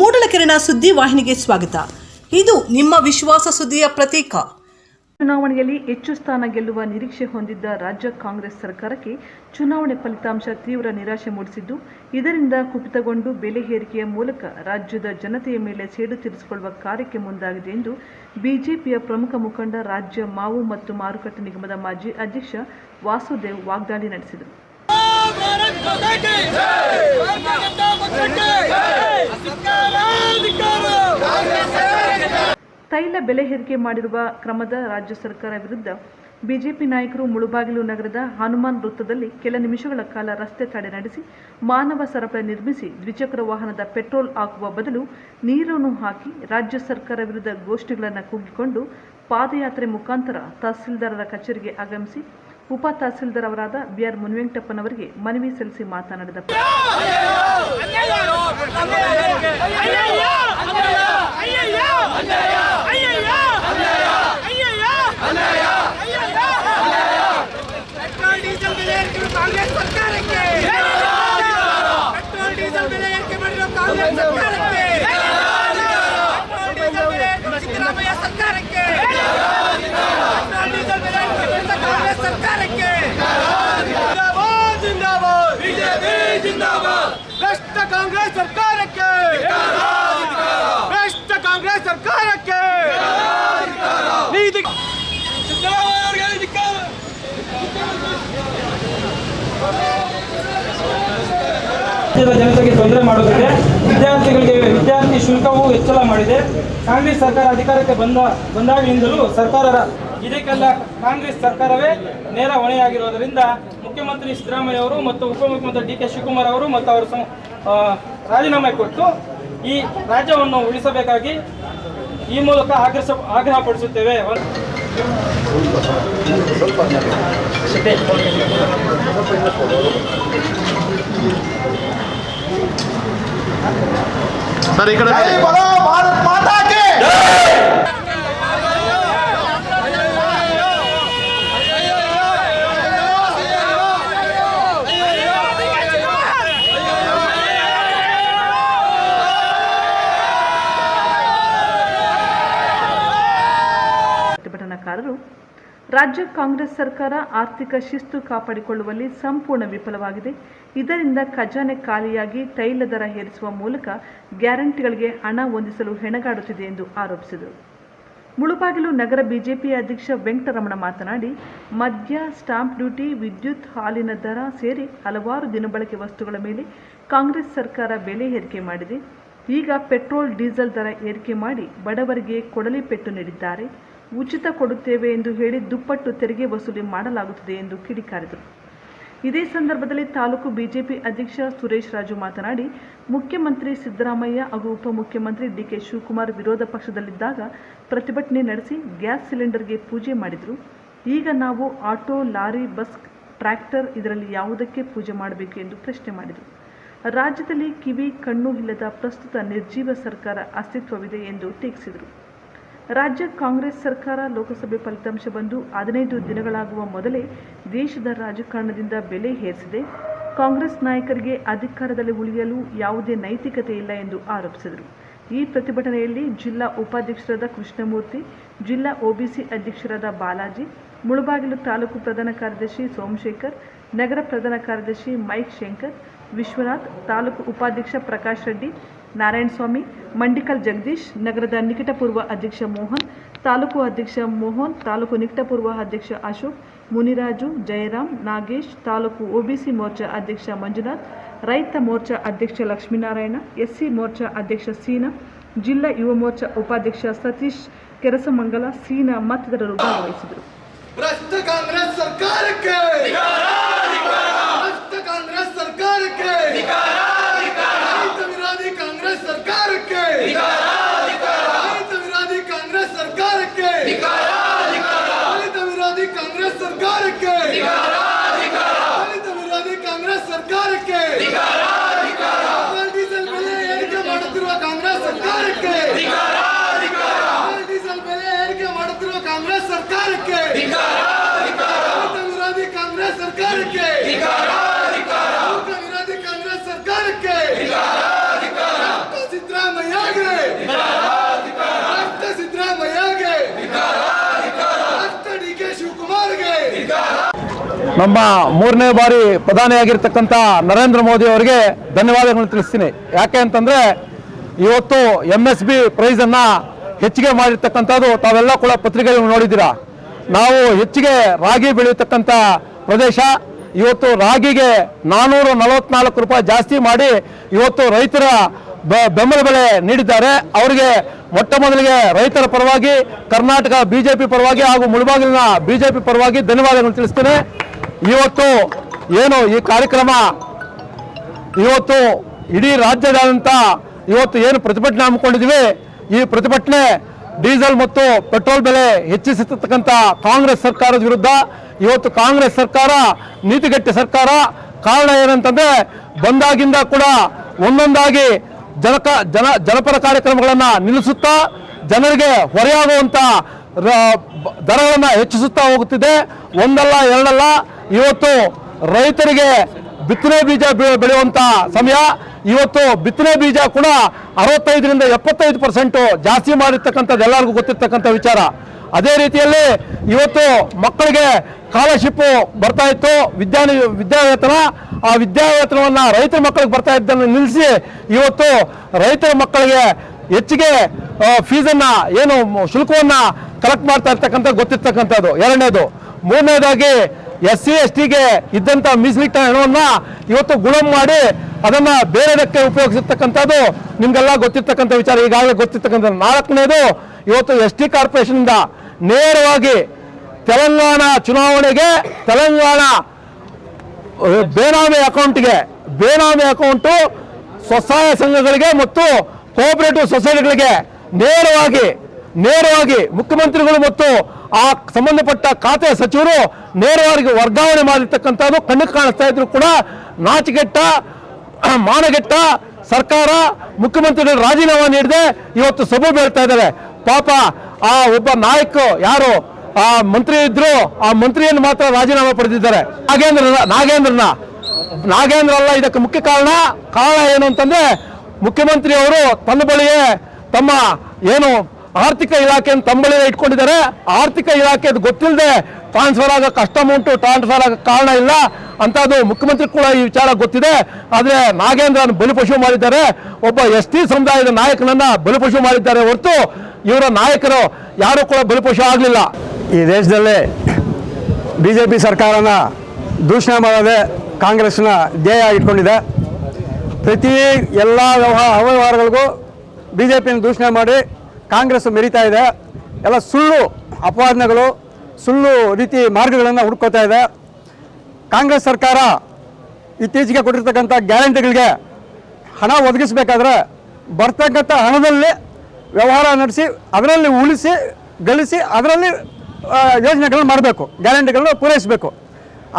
ಮೂಡಲಕೆರೆನ ಸುದ್ದಿ ವಾಹಿನಿಗೆ ಸ್ವಾಗತ. ಇದು ನಿಮ್ಮ ವಿಶ್ವಾಸ ಸುದ್ದಿಯ ಪ್ರತೀಕ. ಚುನಾವಣೆಯಲ್ಲಿ ಹೆಚ್ಚು ಸ್ಥಾನ ಗೆಲ್ಲುವ ನಿರೀಕ್ಷೆ ಹೊಂದಿದ್ದ ರಾಜ್ಯ ಕಾಂಗ್ರೆಸ್ ಸರ್ಕಾರಕ್ಕೆ ಚುನಾವಣೆ ಫಲಿತಾಂಶ ತೀವ್ರ ನಿರಾಶೆ ಮೂಡಿಸಿದ್ದು ಇದರಿಂದ ಕುಪಿತಗೊಂಡು ಬೆಲೆ ಏರಿಕೆಯ ಮೂಲಕ ರಾಜ್ಯದ ಜನತೆಯ ಮೇಲೆ ಸೇಡು ತೀರಿಸಿಕೊಳ್ಳುವ ಕಾರ್ಯಕ್ಕೆ ಮುಂದಾಗಿದೆ ಎಂದು ಬಿಜೆಪಿಯ ಪ್ರಮುಖ ಮುಖಂಡ ರಾಜ್ಯ ಮಾವು ಮತ್ತು ಮಾರುಕಟ್ಟೆ ನಿಗಮದ ಮಾಜಿ ಅಧ್ಯಕ್ಷ ವಾಸುದೇವ್ ವಾಗ್ದಾಳಿ ನಡೆಸಿದರು. ತೈಲ ಬೆಲೆ ಏರಿಕೆ ಮಾಡಿರುವ ಕ್ರಮದ ರಾಜ್ಯ ಸರ್ಕಾರ ವಿರುದ್ಧ ಬಿಜೆಪಿ ನಾಯಕರು ಮುಳುಬಾಗಿಲು ನಗರದ ಹನುಮಾನ್ ವೃತ್ತದಲ್ಲಿ ಕೆಲ ನಿಮಿಷಗಳ ಕಾಲ ರಸ್ತೆ ತಡೆ ನಡೆಸಿ ಮಾನವ ಸರಪಳಿ ನಿರ್ಮಿಸಿ ದ್ವಿಚಕ್ರ ವಾಹನದ ಪೆಟ್ರೋಲ್ ಹಾಕುವ ಬದಲು ನೀರನ್ನು ಹಾಕಿ ರಾಜ್ಯ ಸರ್ಕಾರ ವಿರುದ್ಧ ಗೋಷ್ಠಿಗಳನ್ನು ಕೂಗಿಕೊಂಡು ಪಾದಯಾತ್ರೆ ಮುಖಾಂತರ ತಹಸೀಲ್ದಾರರ ಕಚೇರಿಗೆ ಆಗಮಿಸಿ ಉಪ ತಹಸೀಲ್ದಾರ್ ಅವರಾದ ಬಿಆರ್ ಮುನಿವೆಂಕಟಪ್ಪನವರಿಗೆ ಮನವಿ ಸಲ್ಲಿಸಿ ಮಾತನಾಡಿದ ಪೆಟ್ರೋಲ್ ಡೀಸೆಲ್ ಬೆಲೆ ಏರಿಕೆ ಕಾಂಗ್ರೆಸ್ ಸರ್ಕಾರಕ್ಕೆ ಪೆಟ್ರೋಲ್ ಡೀಸೆಲ್ ಬೆಲೆ ಏರಿಕೆ ಮಾಡಿರೋ ಕಾಂಗ್ರೆಸ್ ಸರ್ಕಾರಕ್ಕೆ ಪೆಟ್ರೋಲ್ ಡೀಸೆಲ್ ಬೆಲೆ ಏರಿಕೆ ಸಿದ್ದರಾಮಯ್ಯ ಸರ್ಕಾರಕ್ಕೆ ಪೆಟ್ರೋಲ್ ಡೀಸೆಲ್ ಬೆಲೆ ಏರಿಕೆ ಮಾಡಿರೋ ಕಾಂಗ್ರೆಸ್ ಸರ್ಕಾರಕ್ಕೆ ಜಿಂದಾಬಾದ್ ಜಿಂದಾಬಾದ್ ಬಿಜೆಪಿ ಜಿಂದಾಬಾದ್ ಭ್ರಷ್ಟ ಕಾಂಗ್ರೆಸ್ ಸರ್ಕಾರಕ್ಕೆ ಭ್ರಷ್ಟ ಕಾಂಗ್ರೆಸ್ ಸರ್ಕಾರಕ್ಕೆ ನೀತಿ ಸಿದ್ದರಾಮಯ್ಯ ಅವರಿಗೆ ಧಿಕ್ಕಾರ. ರಾಜ್ಯದ ಜನತೆಗೆ ತೊಂದರೆ ಮಾಡುತ್ತಿದೆ. ವಿದ್ಯಾರ್ಥಿಗಳಿಗೆ ವಿದ್ಯಾರ್ಥಿ ಶುಲ್ಕವು ಹೆಚ್ಚಳ ಮಾಡಿದೆ. ಕಾಂಗ್ರೆಸ್ ಸರ್ಕಾರ ಅಧಿಕಾರಕ್ಕೆ ಬಂದ, ಬಂದಾಗಿನಿಂದಲೂ ಸರ್ಕಾರದ ಇದಕ್ಕೆಲ್ಲ ಕಾಂಗ್ರೆಸ್ ಸರ್ಕಾರವೇ ನೇರ ಹೊಣೆಯಾಗಿರುವುದರಿಂದ ಮುಖ್ಯಮಂತ್ರಿ ಸಿದ್ದರಾಮಯ್ಯ ಅವರು ಮತ್ತು ಉಪಮುಖ್ಯಮಂತ್ರಿ ಡಿ ಕೆ ಶಿವಕುಮಾರ್ ಅವರು ಮತ್ತು ಅವರು ರಾಜೀನಾಮೆ ಕೊಟ್ಟು ಈ ರಾಜ್ಯವನ್ನು ಉಳಿಸಬೇಕಾಗಿ ಈ ಮೂಲಕ ಆಗ್ರಹ ಆಗ್ರಹಪಡಿಸುತ್ತೇವೆ. ಸರ್ ಈ ಕಡೆ ಪ್ರತಿಭಟನಾಕಾರರು ರಾಜ್ಯ ಕಾಂಗ್ರೆಸ್ ಸರ್ಕಾರ ಆರ್ಥಿಕ ಶಿಸ್ತು ಕಾಪಾಡಿಕೊಳ್ಳುವಲ್ಲಿ ಸಂಪೂರ್ಣ ವಿಫಲವಾಗಿದೆ. ಇದರಿಂದ ಖಜಾನೆ ಖಾಲಿಯಾಗಿ ತೈಲ ದರ ಏರಿಸುವ ಮೂಲಕ ಗ್ಯಾರಂಟಿಗಳಿಗೆ ಹಣ ಹೊಂದಿಸಲು ಹೆಣಗಾಡುತ್ತಿದೆ ಎಂದು ಆರೋಪಿಸಿದರು. ಮುಳುಬಾಗಿಲು ನಗರ ಬಿಜೆಪಿ ಅಧ್ಯಕ್ಷ ವೆಂಕಟರಮಣ ಮಾತನಾಡಿ, ಮದ್ಯ, ಸ್ಟಾಂಪ್ ಡ್ಯೂಟಿ, ವಿದ್ಯುತ್ ಹಾಲಿನ ದರ ಸೇರಿ ಹಲವಾರು ದಿನಬಳಕೆ ವಸ್ತುಗಳ ಮೇಲೆ ಕಾಂಗ್ರೆಸ್ ಸರ್ಕಾರ ಬೆಲೆ ಏರಿಕೆ ಮಾಡಿದೆ. ಈಗ ಪೆಟ್ರೋಲ್, ಡೀಸೆಲ್ ದರ ಏರಿಕೆ ಮಾಡಿ ಬಡವರಿಗೆ ಕೊಡಲಿ ಪೆಟ್ಟು ನೀಡಿದ್ದಾರೆ. ಉಚಿತ ಕೊಡುತ್ತೇವೆ ಎಂದು ಹೇಳಿ ದುಪ್ಪಟ್ಟು ತೆರಿಗೆ ವಸೂಲಿ ಮಾಡಲಾಗುತ್ತದೆ ಎಂದು ಕಿಡಿಕಾರಿದರು. ಇದೇ ಸಂದರ್ಭದಲ್ಲಿ ತಾಲೂಕು ಬಿಜೆಪಿ ಅಧ್ಯಕ್ಷ ಸುರೇಶ್ ರಾಜು ಮಾತನಾಡಿ, ಮುಖ್ಯಮಂತ್ರಿ ಸಿದ್ದರಾಮಯ್ಯ ಹಾಗೂ ಉಪಮುಖ್ಯಮಂತ್ರಿ ಡಿಕೆ ಶಿವಕುಮಾರ್ ವಿರೋಧ ಪಕ್ಷದಲ್ಲಿದ್ದಾಗ ಪ್ರತಿಭಟನೆ ನಡೆಸಿ ಗ್ಯಾಸ್ ಸಿಲಿಂಡರ್ಗೆ ಪೂಜೆ ಮಾಡಿದರು. ಈಗ ನಾವು ಆಟೋ, ಲಾರಿ, ಬಸ್, ಟ್ರ್ಯಾಕ್ಟರ್ ಇದರಲ್ಲಿ ಯಾವುದಕ್ಕೆ ಪೂಜೆ ಮಾಡಬೇಕು ಎಂದು ಪ್ರಶ್ನೆ ಮಾಡಿದರು. ರಾಜ್ಯದಲ್ಲಿ ಕಿವಿ, ಕಣ್ಣು ಇಲ್ಲದ ಪ್ರಸ್ತುತ ನಿರ್ಜೀವ ಸರ್ಕಾರ ಅಸ್ತಿತ್ವವಿದೆ ಎಂದು ಟೀಕಿಸಿದರು. ರಾಜ್ಯ ಕಾಂಗ್ರೆಸ್ ಸರ್ಕಾರ ಲೋಕಸಭೆ ಫಲಿತಾಂಶ ಬಂದು ಹದಿನೈದು ದಿನಗಳಾಗುವ ಮೊದಲೇ ದೇಶದ ರಾಜಕಾರಣದಿಂದ ಬೆಲೆ ಏರಿಸಿದೆ. ಕಾಂಗ್ರೆಸ್ ನಾಯಕರಿಗೆ ಅಧಿಕಾರದಲ್ಲಿ ಉಳಿಯಲು ಯಾವುದೇ ನೈತಿಕತೆ ಇಲ್ಲ ಎಂದು ಆರೋಪಿಸಿದರು. ಈ ಪ್ರತಿಭಟನೆಯಲ್ಲಿ ಜಿಲ್ಲಾ ಉಪಾಧ್ಯಕ್ಷರಾದ ಕೃಷ್ಣಮೂರ್ತಿ, ಜಿಲ್ಲಾ ಒಬಿಸಿ ಅಧ್ಯಕ್ಷರಾದ ಬಾಲಾಜಿ, ಮುಳಬಾಗಿಲು ತಾಲೂಕು ಪ್ರಧಾನ ಕಾರ್ಯದರ್ಶಿ ಸೋಮಶೇಖರ್, ನಗರ ಪ್ರಧಾನ ಕಾರ್ಯದರ್ಶಿ ಮೈಕ್ ಶಂಕರ್, ವಿಶ್ವನಾಥ್, ತಾಲೂಕು ಉಪಾಧ್ಯಕ್ಷ ಪ್ರಕಾಶ್ ರೆಡ್ಡಿ ನಾರಾಯಣಸ್ವಾಮಿ ಮಂಡಿಕಲ್ ಜಗದೀಶ್, ನಗರದ ನಿಕಟಪೂರ್ವ ಅಧ್ಯಕ್ಷ ಮೋಹನ್, ತಾಲೂಕು ಅಧ್ಯಕ್ಷ ಮೋಹನ್, ತಾಲೂಕು ನಿಕಟಪೂರ್ವ ಅಧ್ಯಕ್ಷ ಅಶೋಕ್, ಮುನಿರಾಜು ಜಯರಾಮ್ ನಾಗೇಶ್, ತಾಲೂಕು ಒಬಿಸಿ ಮೋರ್ಚಾ ಅಧ್ಯಕ್ಷ ಮಂಜುನಾಥ್, ರೈತ ಮೋರ್ಚಾ ಅಧ್ಯಕ್ಷ ಲಕ್ಷ್ಮೀನಾರಾಯಣ, ಎಸ್ಸಿ ಮೋರ್ಚಾ ಅಧ್ಯಕ್ಷ ಸೀನಾ, ಜಿಲ್ಲಾ ಯುವ ಮೋರ್ಚಾ ಉಪಾಧ್ಯಕ್ಷ ಸತೀಶ್ ಕೆರಸಮಂಗಲ, ಸೀನಾ ಮತ್ತಿತರರು ಭಾಗವಹಿಸಿದರು ಭ್ರಷ್ಟ ಕಾಂಗ್ರೆಸ್ ಸರ್ಕಾರಕ್ಕೆ ಭ್ರಷ್ಟ ಕಾಂಗ್ರೆಸ್ ಸರ್ಕಾರಕ್ಕೆ ರೈತ ವಿರೋಧಿ ಕಾಂಗ್ರೆಸ್ ಸರ್ಕಾರಕ್ಕೆ ರೈತ ವಿರೋಧಿ ಕಾಂಗ್ರೆಸ್ ಸರ್ಕಾರಕ್ಕೆ ದಲಿತ ವಿರೋಧಿ ಕಾಂಗ್ರೆಸ್ ಸರ್ಕಾರಕ್ಕೆ ದಲಿತ ವಿರೋಧಿ ಕಾಂಗ್ರೆಸ್ ಸರ್ಕಾರಕ್ಕೆ ಪೆಟ್ರೋಲ್ ಡೀಸೆಲ್ ಬೆಲೆ ಏರಿಕೆ ಮಾಡುತ್ತಿರುವ ಕಾಂಗ್ರೆಸ್ ಸರ್ಕಾರಕ್ಕೆ ಪೆಟ್ರೋಲ್ ಡೀಸೆಲ್ ಬೆಲೆ ಏರಿಕೆ ಮಾಡುತ್ತಿರುವ ಕಾಂಗ್ರೆಸ್ ಸರ್ಕಾರಕ್ಕೆ ದಲಿತ ವಿರೋಧಿ ಕಾಂಗ್ರೆಸ್ ಸರ್ಕಾರಕ್ಕೆ ನಮ್ಮ ಮೂರನೇ ಬಾರಿ ಪ್ರಧಾನಿಯಾಗಿರ್ತಕ್ಕಂಥ ನರೇಂದ್ರ ಮೋದಿ ಅವರಿಗೆ ಧನ್ಯವಾದಗಳನ್ನು ತಿಳಿಸ್ತೀನಿ. ಯಾಕೆ ಅಂತಂದರೆ ಇವತ್ತು ಎಂ ಎಸ್ ಬಿ ಪ್ರೈಸನ್ನು ಹೆಚ್ಚಿಗೆ ಮಾಡಿರ್ತಕ್ಕಂಥದ್ದು ತಾವೆಲ್ಲ ಕೂಡ ಪತ್ರಿಕೆಗಳು ನೋಡಿದ್ದೀರಾ. ನಾವು ಹೆಚ್ಚಿಗೆ ರಾಗಿ ಬೆಳೆಯತಕ್ಕಂಥ ಪ್ರದೇಶ, ಇವತ್ತು ರಾಗಿಗೆ ನಾನ್ನೂರ ನಲವತ್ನಾಲ್ಕು ರೂಪಾಯಿ ಜಾಸ್ತಿ ಮಾಡಿ ಇವತ್ತು ರೈತರ ಬೆಂಬಲ ಬೆಲೆ ನೀಡಿದ್ದಾರೆ. ಅವರಿಗೆ ಮೊಟ್ಟ ಮೊದಲಿಗೆ ರೈತರ ಪರವಾಗಿ, ಕರ್ನಾಟಕ ಬಿಜೆಪಿ ಪರವಾಗಿ ಹಾಗೂ ಮುಳಬಾಗಿಲಿನ ಬಿಜೆಪಿ ಪರವಾಗಿ ಧನ್ಯವಾದಗಳನ್ನು ತಿಳಿಸ್ತೇನೆ. ಇವತ್ತು ಏನು ಈ ಕಾರ್ಯಕ್ರಮ, ಇವತ್ತು ಇಡೀ ರಾಜ್ಯದಾದ್ಯಂತ ಇವತ್ತು ಏನು ಪ್ರತಿಭಟನೆ ಹಮ್ಮಿಕೊಂಡಿದ್ದೀವಿ, ಈ ಪ್ರತಿಭಟನೆ ಡೀಸೆಲ್ ಮತ್ತು ಪೆಟ್ರೋಲ್ ಬೆಲೆ ಹೆಚ್ಚಿಸತಕ್ಕಂಥ ಕಾಂಗ್ರೆಸ್ ಸರ್ಕಾರದ ವಿರುದ್ಧ, ಇವತ್ತು ಕಾಂಗ್ರೆಸ್ ಸರ್ಕಾರ, ನೀತಿಗಟ್ಟೆ ಸರ್ಕಾರ, ಕಾರಣ ಏನಂತಂದ್ರೆ ಬಂದಾಗಿಂದ ಕೂಡ ಒಂದೊಂದಾಗಿ ಜನಕ, ಜನ, ಜನಪರ ಕಾರ್ಯಕ್ರಮಗಳನ್ನು ನಿಲ್ಲಿಸುತ್ತಾ ಜನರಿಗೆ ಹೊರೆಯಾಗುವಂಥ ದರಗಳನ್ನು ಹೆಚ್ಚಿಸುತ್ತಾ ಹೋಗುತ್ತಿದೆ. ಒಂದಲ್ಲ, ಎರಡಲ್ಲ, ಇವತ್ತು ರೈತರಿಗೆ ಬಿತ್ತನೆ ಬೀಜ ಬೆಳೆಯುವಂಥ ಸಮಯ. ಇವತ್ತು ಬಿತ್ತನೆ ಬೀಜ ಕೂಡ ಅರವತ್ತೈದರಿಂದ ಎಪ್ಪತ್ತೈದು ಪರ್ಸೆಂಟು ಜಾಸ್ತಿ ಮಾಡಿರ್ತಕ್ಕಂಥದ್ದು ಎಲ್ಲರಿಗೂ ಗೊತ್ತಿರ್ತಕ್ಕಂಥ ವಿಚಾರ. ಅದೇ ರೀತಿಯಲ್ಲಿ ಇವತ್ತು ಮಕ್ಕಳಿಗೆ ಸ್ಕಾಲರ್ಶಿಪ್ ಬರ್ತಾ ಇತ್ತು. ವಿದ್ಯಾ ವಿದ್ಯಾವೇತನ ಆ ವಿದ್ಯಾವೇತನವನ್ನು ರೈತರ ಮಕ್ಕಳಿಗೆ ಬರ್ತಾ ಇದ್ದನ್ನು ನಿಲ್ಲಿಸಿ ಇವತ್ತು ರೈತರ ಮಕ್ಕಳಿಗೆ ಹೆಚ್ಚಿಗೆ ಫೀಸನ್ನು ಏನು ಶುಲ್ಕವನ್ನು ಕಲೆಕ್ಟ್ ಮಾಡ್ತಾ ಇರ್ತಕ್ಕಂಥ ಗೊತ್ತಿರ್ತಕ್ಕಂಥದ್ದು. ಎರಡನೇದು, ಮೂರನೇದಾಗಿ ಎಸ್ ಸಿ ಎಸ್ ಟಿಗೆ ಇದ್ದಂಥ ಮೀಸಲಿಟ್ಟ ಹಣವನ್ನು ಇವತ್ತು ಗುಣ ಮಾಡಿ ಅದನ್ನು ಬೇರೆದಕ್ಕೆ ಉಪಯೋಗಿಸಿರ್ತಕ್ಕಂಥದ್ದು ನಿಮಗೆಲ್ಲ ಗೊತ್ತಿರ್ತಕ್ಕಂಥ ವಿಚಾರ, ಈಗಾಗಲೇ ಗೊತ್ತಿರ್ತಕ್ಕಂಥ ನಾಲ್ಕನೇದು, ಇವತ್ತು ಎಸ್ ಟಿ ಕಾರ್ಪೊರೇಷನ್ನಿಂದ ನೇರವಾಗಿ ತೆಲಂಗಾಣ ಚುನಾವಣೆಗೆ ತೆಲಂಗಾಣ ಬೇನಾಮಿ ಅಕೌಂಟ್ಗೆ, ಬೇನಾಮಿ ಅಕೌಂಟು ಸ್ವಸಹಾಯ ಸಂಘಗಳಿಗೆ ಮತ್ತು ಕೋಆಪರೇಟಿವ್ ಸೊಸೈಟಿಗಳಿಗೆ ನೇರವಾಗಿ ನೇರವಾಗಿ ಮುಖ್ಯಮಂತ್ರಿಗಳು ಮತ್ತು ಆ ಸಂಬಂಧಪಟ್ಟ ಖಾತೆ ಸಚಿವರು ನೇರವಾಗಿ ವರ್ಗಾವಣೆ ಮಾಡಿರ್ತಕ್ಕಂಥದ್ದು ಕಣ್ಣಿಗೆ ಕಾಣಿಸ್ತಾ ಇದ್ರು ಕೂಡ ನಾಚಿಗೆಟ್ಟ ಮಾನಗೆಟ್ಟ ಸರ್ಕಾರ ಮುಖ್ಯಮಂತ್ರಿಗಳು ರಾಜೀನಾಮೆ ನೀಡದೆ ಇವತ್ತು ಸಭೆ ಬೀಳ್ತಾ ಇದ್ದಾರೆ. ಪಾಪ ಆ ಒಬ್ಬ ನಾಯಕ ಯಾರು? ಆ ಮಂತ್ರಿ ಇದ್ರು, ಆ ಮಂತ್ರಿಯನ್ನು ಮಾತ್ರ ರಾಜೀನಾಮೆ ಪಡೆದಿದ್ದಾರೆ. ನಾಗೇಂದ್ರ, ನಾಗೇಂದ್ರನ. ನಾಗೇಂದ್ರ ಅಲ್ಲ, ಇದಕ್ಕೆ ಮುಖ್ಯ ಕಾರಣ. ಕಾರಣ ಏನು ಅಂತಂದ್ರೆ, ಮುಖ್ಯಮಂತ್ರಿ ಅವರು ತನ್ನ ಬಳಿಯೇ ತಮ್ಮ ಏನು ಆರ್ಥಿಕ ಇಲಾಖೆಯನ್ನು ತಮ್ಮ ಬಳಿಯೇ ಇಟ್ಕೊಂಡಿದ್ದಾರೆ. ಆರ್ಥಿಕ ಇಲಾಖೆ ಅದು ಗೊತ್ತಿಲ್ಲದೆ ಟ್ರಾನ್ಸ್ಫರ್ ಆಗಕ್ಕೆ ಕಷ್ಟ ಉಂಟು ಟ್ರಾನ್ಸ್ಫರ್ ಆಗೋ ಕಾರಣ ಇಲ್ಲ. ಅಂತ ಅದು ಮುಖ್ಯಮಂತ್ರಿ ಕೂಡ ಈ ವಿಚಾರ ಗೊತ್ತಿದೆ. ಆದರೆ ನಾಗೇಂದ್ರನ ಬಲಿಪಶು ಮಾಡಿದ್ದಾರೆ. ಒಬ್ಬ ಎಸ್ ಟಿ ಸಮುದಾಯದ ನಾಯಕನನ್ನ ಬಲಿಪಶು ಮಾಡಿದ್ದಾರೆ ಹೊರತು ಇವರ ನಾಯಕರು ಯಾರು ಕೂಡ ಬಲಿಪಶು ಆಗಲಿಲ್ಲ. ಈ ದೇಶದಲ್ಲಿ ಬಿ ಜೆ ಪಿ ಸರ್ಕಾರನ ದೂಷಣೆ ಮಾಡೋದೇ ಕಾಂಗ್ರೆಸ್ನ ಧ್ಯೇಯ ಇಟ್ಕೊಂಡಿದೆ. ಪ್ರತಿ ಎಲ್ಲ ವ್ಯವಹಾರ, ಅವ್ಯವಹಾರಗಳಿಗೂ ಬಿ ಜೆ ಪಿನ ದೂಷಣೆ ಮಾಡಿ ಕಾಂಗ್ರೆಸ್ ಮೆರಿತಾ ಇದೆ. ಎಲ್ಲ ಸುಳ್ಳು ಅಪವಾದನೆಗಳು, ಸುಳ್ಳು ರೀತಿ ಮಾರ್ಗಗಳನ್ನು ಹುಡ್ಕೋತಾ ಇದೆ. ಕಾಂಗ್ರೆಸ್ ಸರ್ಕಾರ ಇತ್ತೀಚೆಗೆ ಕೊಟ್ಟಿರ್ತಕ್ಕಂಥ ಗ್ಯಾರಂಟಿಗಳಿಗೆ ಹಣ ಒದಗಿಸಬೇಕಾದ್ರೆ ಬರ್ತಕ್ಕಂಥ ಹಣದಲ್ಲಿ ವ್ಯವಹಾರ ನಡೆಸಿ, ಅದರಲ್ಲಿ ಉಳಿಸಿ, ಗಳಿಸಿ, ಅದರಲ್ಲಿ ಯೋಜನೆಗಳನ್ನ ಮಾಡಬೇಕು, ಗ್ಯಾರಂಟಿಗಳನ್ನ ಪೂರೈಸಬೇಕು.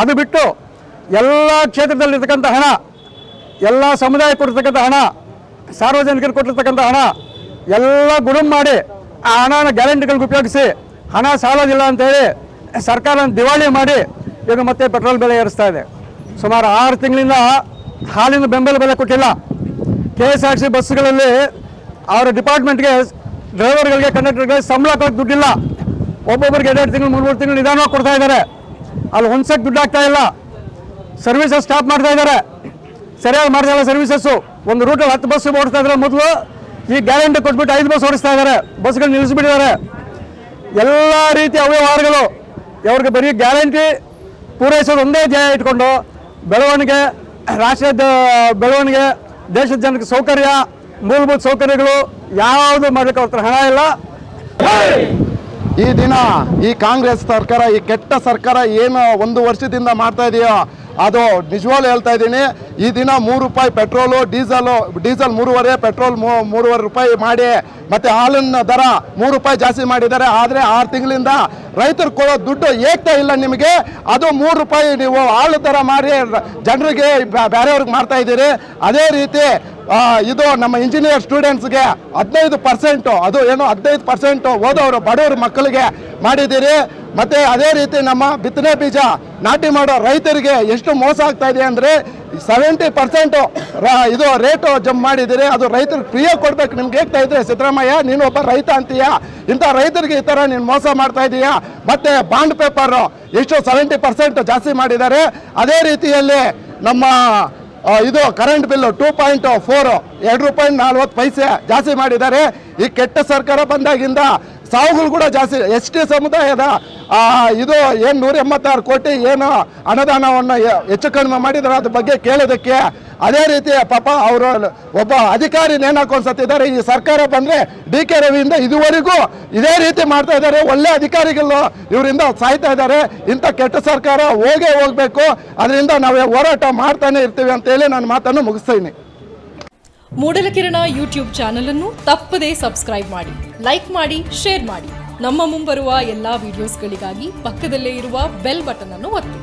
ಅದು ಬಿಟ್ಟು ಎಲ್ಲ ಕ್ಷೇತ್ರದಲ್ಲಿರ್ತಕ್ಕಂಥ ಹಣ, ಎಲ್ಲ ಸಮುದಾಯ ಕೊಟ್ಟಿರ್ತಕ್ಕಂಥ ಹಣ ಸಾರ್ವಜನಿಕರು ಕೊಟ್ಟಿರ್ತಕ್ಕಂಥ ಹಣ, ಎಲ್ಲ ಗುಣಂ ಮಾಡಿ ಆ ಹಣನ ಗ್ಯಾರಂಟಿಗಳಿಗೆ ಉಪಯೋಗಿಸಿ ಹಣ ಸಾಲೋದಿಲ್ಲ ಅಂತೇಳಿ ಸರ್ಕಾರ ದಿವಾಳಿ ಮಾಡಿ ಈಗ ಮತ್ತೆ ಪೆಟ್ರೋಲ್ ಬೆಲೆ ಏರಿಸ್ತಾ ಇದೆ. ಸುಮಾರು ಆರು ತಿಂಗಳಿಂದ ಹಾಲಿನ ಬೆಂಬಲ ಬೆಲೆ ಕೊಟ್ಟಿಲ್ಲ. ಕೆ ಎಸ್ ಆರ್ ಸಿ ಬಸ್ಗಳಲ್ಲಿ ಅವರ ಡಿಪಾರ್ಟ್ಮೆಂಟ್ಗೆ ಡ್ರೈವರ್ಗಳಿಗೆ ಕಂಡಕ್ಟರ್ಗಳಿಗೆ ಸಂಬಳ ಕೊಡೋಕೆ ದುಡ್ಡಿಲ್ಲ. ಒಬ್ಬೊಬ್ಬರಿಗೆ ಎರಡೆರಡು ತಿಂಗಳು, ಮೂರು ಮೂರು ತಿಂಗಳು ನಿಧಾನವಾಗಿ ಕೊಡ್ತಾ ಇದ್ದಾರೆ. ಅಲ್ಲಿ ಹೊಂದ್ಸಕ್ಕೆ ದುಡ್ಡು ಆಗ್ತಾ ಇಲ್ಲ. ಸರ್ವಿಸಸ್ ಸ್ಟಾಪ್ ಮಾಡ್ತಾ ಇದ್ದಾರೆ. ಸರಿಯಾಗಿ ಮಾಡ್ತಾ ಇಲ್ಲ ಸರ್ವಿಸಸ್ಸು ಒಂದು ರೂಟಲ್ಲಿ ಹತ್ತು ಬಸ್ ಓಡಿಸ್ತಾ ಇದ್ದಾರೆ ಮೊದಲು. ಈ ಗ್ಯಾರಂಟಿ ಕೊಟ್ಬಿಟ್ಟು ಐದು ಬಸ್ ಓಡಿಸ್ತಾ ಇದ್ದಾರೆ. ಬಸ್ಗಳು ನಿಲ್ಲಿಸ್ಬಿಟ್ಟಿದ್ದಾರೆ. ಎಲ್ಲ ರೀತಿಯ ಅವ್ಯವಹಾರಗಳು. ಅವ್ರಿಗೆ ಬರೀ ಗ್ಯಾರಂಟಿ ಪೂರೈಸೋದು ಒಂದೇ ಧ್ಯೇಯ ಇಟ್ಕೊಂಡು ಬೆಳವಣಿಗೆ ರಾಷ್ಟ್ರದ ಬೆಳವಣಿಗೆ, ದೇಶದ ಜನಕ್ಕೆ ಸೌಕರ್ಯ, ಮೂಲಭೂತ ಸೌಕರ್ಯಗಳು ಯಾವುದು ಮಾಡಲಿಕ್ಕೆ ಅವ್ರ ಹಣ ಇಲ್ಲ. ಈ ದಿನ ಈ ಕಾಂಗ್ರೆಸ್ ಸರ್ಕಾರ, ಈ ಕೆಟ್ಟ ಸರ್ಕಾರ ಏನು ಒಂದು ವರ್ಷದಿಂದ ಮಾಡ್ತಾ ಇದೆಯೋ ಅದು ನಿಜವಾಗ್ಲೂ ಹೇಳ್ತಾ ಇದ್ದೀನಿ. ಈ ದಿನ ಮೂರು ರೂಪಾಯಿ ಪೆಟ್ರೋಲು, ಡೀಸಲು, ಡೀಸೆಲ್ ಮೂರುವರೆ, ಪೆಟ್ರೋಲ್ ಮೂರುವರೆ ರೂಪಾಯಿ ಮಾಡಿ ಮತ್ತೆ ಹಾಲಿನ ದರ ಮೂರು ರೂಪಾಯಿ ಜಾಸ್ತಿ ಮಾಡಿದ್ದಾರೆ. ಆದರೆ ಆರು ತಿಂಗಳಿಂದ ರೈತರು ಕೊಡೋ ದುಡ್ಡು ಏಕ್ತಾ ಇಲ್ಲ ನಿಮಗೆ. ಅದು ಮೂರು ರೂಪಾಯಿ ನೀವು ಹಾಲು ದರ ಮಾಡಿ ಜನರಿಗೆ ಬೇರೆಯವ್ರಿಗೆ ಮಾಡ್ತಾ ಇದ್ದೀರಿ. ಅದೇ ರೀತಿ ಇದು ನಮ್ಮ ಇಂಜಿನಿಯರ್ ಸ್ಟೂಡೆಂಟ್ಸ್ಗೆ ಹದಿನೈದು ಪರ್ಸೆಂಟು ಅದು ಏನು ಹದಿನೈದು ಪರ್ಸೆಂಟು ಓದೋರು, ಬಡವ್ರ ಮಕ್ಕಳಿಗೆ ಮಾಡಿದ್ದೀರಿ. ಮತ್ತೆ ಅದೇ ರೀತಿ ನಮ್ಮ ಬಿತ್ತನೆ ಬೀಜ ನಾಟಿ ಮಾಡೋ ರೈತರಿಗೆ ಎಷ್ಟು ಮೋಸ ಆಗ್ತಾ ಇದೆ ಅಂದರೆ ಸೆವೆಂಟಿ ಪರ್ಸೆಂಟು ಇದು ರೇಟು ಜಂಪ್ ಮಾಡಿದ್ದೀರಿ. ಅದು ರೈತರಿಗೆ ಫ್ರೀ ಕೊಡ್ಬೇಕು. ನಿಮ್ಗೆ ಹೇಳ್ತಾ ಇದ್ರೆ, ಸಿದ್ದರಾಮಯ್ಯ, ನೀನು ಒಬ್ಬ ರೈತ ಅಂತೀಯ? ಇಂಥ ರೈತರಿಗೆ ಈ ಥರ ನೀನು ಮೋಸ ಮಾಡ್ತಾ ಇದೀಯಾ? ಮತ್ತೆ ಬಾಂಡ್ ಪೇಪರು, ಎಷ್ಟು ಸೆವೆಂಟಿ ಪರ್ಸೆಂಟ್ ಜಾಸ್ತಿ ಮಾಡಿದ್ದಾರೆ. ಅದೇ ರೀತಿಯಲ್ಲಿ ನಮ್ಮ ಇದು current bill two point four ಎರಡು ರೂಪಾಯಿ ನಲ್ವತ್ತು ಪೈಸೆ ಜಾಸ್ತಿ ಮಾಡಿದ್ದಾರೆ. ಈ ಕೆಟ್ಟ ಸರ್ಕಾರ ಬಂದಾಗಿಂದ ಸಾವುಗಳು ಕೂಡ ಜಾಸ್ತಿ ಎಸ್ ಟಿ ಸಮುದಾಯದ ಇದು ಏನು ನೂರ ಎಂಬತ್ತಾರು ಕೋಟಿ ಏನು ಅನುದಾನವನ್ನು ಹೆಚ್ಚು ಕಡಿಮೆ ಮಾಡಿದ್ದಾರೆ, ಅದ್ರ ಬಗ್ಗೆ ಕೇಳೋದಕ್ಕೆ ಅದೇ ರೀತಿ ಪಾಪ ಅವರು ಒಬ್ಬ ಅಧಿಕಾರಿ ನೇಣಾಕೊಂಡ್ಸತ್ತಿದ್ದಾರೆ ಈ ಸರ್ಕಾರ ಬಂದರೆ ಡಿ ಕೆ ರವಿಯಿಂದ ಇದುವರೆಗೂ ಇದೇ ರೀತಿ ಮಾಡ್ತಾ ಇದ್ದಾರೆ. ಒಳ್ಳೆ ಅಧಿಕಾರಿಗಳು ಇವರಿಂದ ಸಾಯ್ತಾ ಇದ್ದಾರೆ. ಇಂಥ ಕೆಟ್ಟ ಸರ್ಕಾರ ಹೋಗೇ ಹೋಗಬೇಕು. ಅದರಿಂದ ನಾವು ಹೋರಾಟ ಮಾಡ್ತಾನೆ ಇರ್ತೀವಿ ಅಂತೇಳಿ ನಾನು ಮಾತನ್ನು ಮುಗಿಸ್ತೀನಿ ಮೂಡಲಕಿರಣ ಯೂಟ್ಯೂಬ್ ಚಾನಲ್ ಅನ್ನು ತಪ್ಪದೇ ಸಬ್ಸ್ಕ್ರೈಬ್ ಮಾಡಿ, ಲೈಕ್ ಮಾಡಿ, ಶೇರ್ ಮಾಡಿ. ನಮ್ಮ ಮುಂಬರುವ ಎಲ್ಲಾ ವಿಡಿಯೋಸ್ಗಳಿಗಾಗಿ ಪಕ್ಕದಲ್ಲೇ ಇರುವ ಬೆಲ್ ಬಟನ್ ಅನ್ನು ಒತ್ತಿ.